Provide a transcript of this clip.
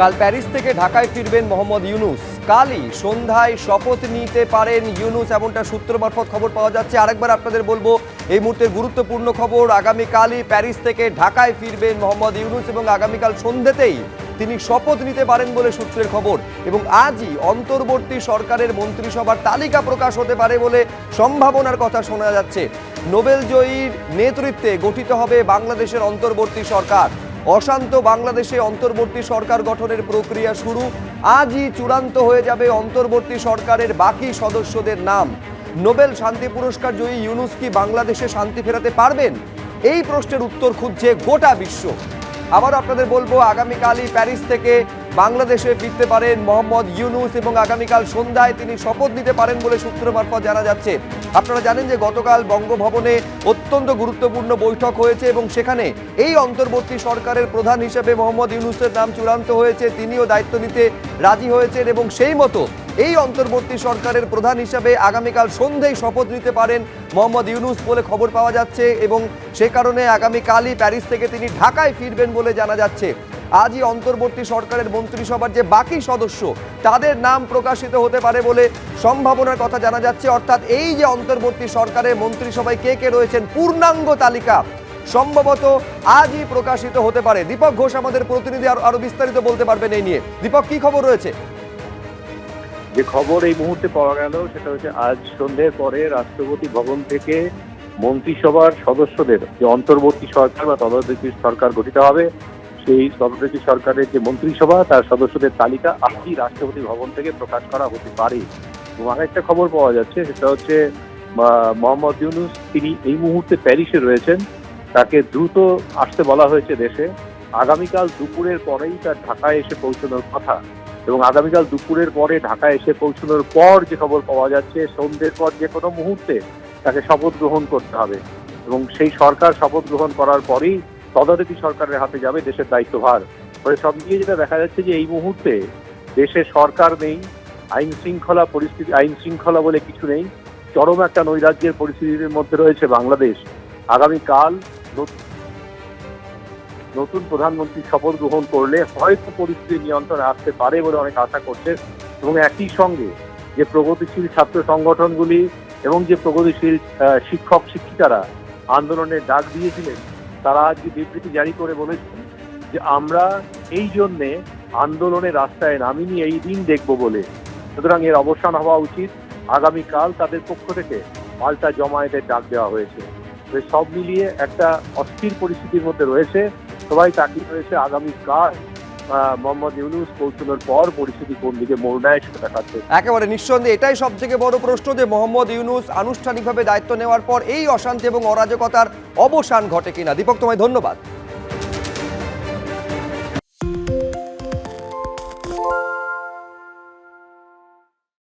কাল প্যারিস থেকে ঢাকায় ফিরবেন মোহাম্মদ ইউনুস। কালই সন্ধ্যায় শপথ নিতে পারেন ইউনুস, এমনটা সূত্র মারফত খবর পাওয়া যাচ্ছে। আরেকবার আপনাদের বলব, এই মুহূর্তের গুরুত্বপূর্ণ খবর, আগামীকালই প্যারিস থেকে ঢাকায় ফিরবেন মোহাম্মদ ইউনুস এবং আগামীকাল সন্ধ্যেতেই তিনি শপথ নিতে পারেন বলে সূত্রের খবর এবং আজই অন্তর্বর্তী সরকারের মন্ত্রিসভার তালিকা প্রকাশ হতে পারে বলে সম্ভাবনার কথা শোনা যাচ্ছে। নোবেল জয়ীর নেতৃত্বে গঠিত হবে বাংলাদেশের অন্তর্বর্তী সরকার। অশান্ত বাংলাদেশে অন্তর্বর্তী সরকার গঠনের প্রক্রিয়া শুরু। আজই চূড়ান্ত হয়ে যাবে অন্তর্বর্তী সরকারের বাকি সদস্যদের নাম। নোবেল শান্তি পুরস্কার জয়ী ইউনুস কি বাংলাদেশে শান্তি ফেরাতে পারবেন? এই প্রশ্নের উত্তর খুঁজছে গোটা বিশ্ব। আবার আপনাদের বলব, আগামীকালই প্যারিস থেকে বাংলাদেশে ফিরতে পারেন মোহাম্মদ ইউনুস এবং আগামীকাল সন্ধ্যায় তিনি শপথ নিতে পারেন বলে সূত্র মারফত জানা যাচ্ছে। আপনারা জানেন যে গতকাল বঙ্গভবনে অত্যন্ত গুরুত্বপূর্ণ বৈঠক হয়েছে এবং সেখানে এই অন্তর্বর্তী সরকারের প্রধান হিসেবে মোহাম্মদ ইউনুসের নাম চূড়ান্ত হয়েছে, তিনিও দায়িত্ব নিতে রাজি হয়েছেন এবং সেই মতো এই অন্তর্বর্তী সরকারের প্রধান হিসাবে আগামীকাল সন্ধ্যেই শপথ নিতে পারেন মোহাম্মদ ইউনুস বলে খবর পাওয়া যাচ্ছে এবং সে কারণে আগামীকালই প্যারিস থেকে তিনি ঢাকায় ফিরবেন বলে জানা যাচ্ছে। আজই অন্তর্বর্তী সরকারের মন্ত্রিসভার যে বাকি সদস্য, তাদের নাম প্রকাশিত হতে পারে বলে সম্ভাবনার কথা জানা যাচ্ছে। অর্থাৎ এই যে অন্তর্বর্তী সরকারের মন্ত্রিসভায় কে কে রয়েছেন, পূর্ণাঙ্গ তালিকা সম্ভবত আজই প্রকাশিত হতে পারে। দীপক ঘোষ আমাদের প্রতিনিধি, আরও বিস্তারিত বলতে পারবেন এই নিয়ে। দীপক, কি খবর রয়েছে? যে খবর এই মুহূর্তে পাওয়া গেল, সেটা হচ্ছে আজ সন্ধ্যের পরে রাষ্ট্রপতি ভবন থেকে মন্ত্রিসভার সদস্যদের যে অন্তর্বর্তী সরকার বা তদারকি সরকার গঠিত হবে সেই তদারকি সরকারের যে মন্ত্রিসভা, তার সদস্যদের তালিকা আজই রাষ্ট্রপতি ভবন থেকে প্রকাশ করা হতে পারে। এবং আরেকটা খবর পাওয়া যাচ্ছে, সেটা হচ্ছে মোহাম্মদ ইউনুস, তিনি এই মুহূর্তে প্যারিসে রয়েছেন। তাকে দ্রুত আসতে বলা হয়েছে দেশে। আগামীকাল দুপুরের পরেই তার ঢাকায় এসে পৌঁছানোর কথা। এবং আগামীকাল দুপুরের পরে ঢাকায় এসে পৌঁছানোর পর যে খবর পাওয়া যাচ্ছে, সন্ধ্যের পর যে কোনো মুহূর্তে তাকে শপথ গ্রহণ করতে হবে। এবং সেই সরকার শপথ গ্রহণ করার পরেই তদারকি সরকারের হাতে যাবে, দেশের দায়িত্বভার। ফলে সব মিলিয়ে যেটা দেখা যাচ্ছে যে এই মুহূর্তে দেশে সরকার নেই, আইন শৃঙ্খলা পরিস্থিতি আইন শৃঙ্খলা বলে কিছু নেই। চরম একটা নৈরাজ্যের পরিস্থিতির মধ্যে রয়েছে বাংলাদেশ। আগামীকাল নত- নতুন প্রধানমন্ত্রী শপথ গ্রহণ করলে হয়তো পরিস্থিতি নিয়ন্ত্রণে আসতে পারে বলে অনেক আশা করছে। এবং একই সঙ্গে যে প্রগতিশীল ছাত্র সংগঠনগুলি এবং যে প্রগতিশীল শিক্ষক শিক্ষিকারা আন্দোলনের ডাক দিয়েছিলেন তারা আজ বিবৃতি জারি করে বলেছেন যে আমরা এই জন্যে আন্দোলনের রাস্তায় নামিনি, এই দিন দেখব বলে। সুতরাং এর অবসান হওয়া উচিত। আগামীকাল তাদের পক্ষ থেকে পাল্টা জমায়েতের ডাক দেওয়া হয়েছে। সব মিলিয়ে একটা অস্থির পরিস্থিতির মধ্যে রয়েছে। সবাই তাকিয়ে রয়েছে আগামীকাল মোহাম্মদ ইউনুস পৌঁছানোর পর পরিস্থিতি কোন দিকে মোড় নেয় সেটা দেখাচ্ছে। একেবারে নিঃসন্দেহে এটাই সব থেকে বড় প্রশ্ন যে মোহাম্মদ ইউনুস আনুষ্ঠানিকভাবে দায়িত্ব নেওয়ার পর এই অশান্তি এবং অরাজকতার অবসান ঘটে কিনা। দীপক, তোমায় ধন্যবাদ।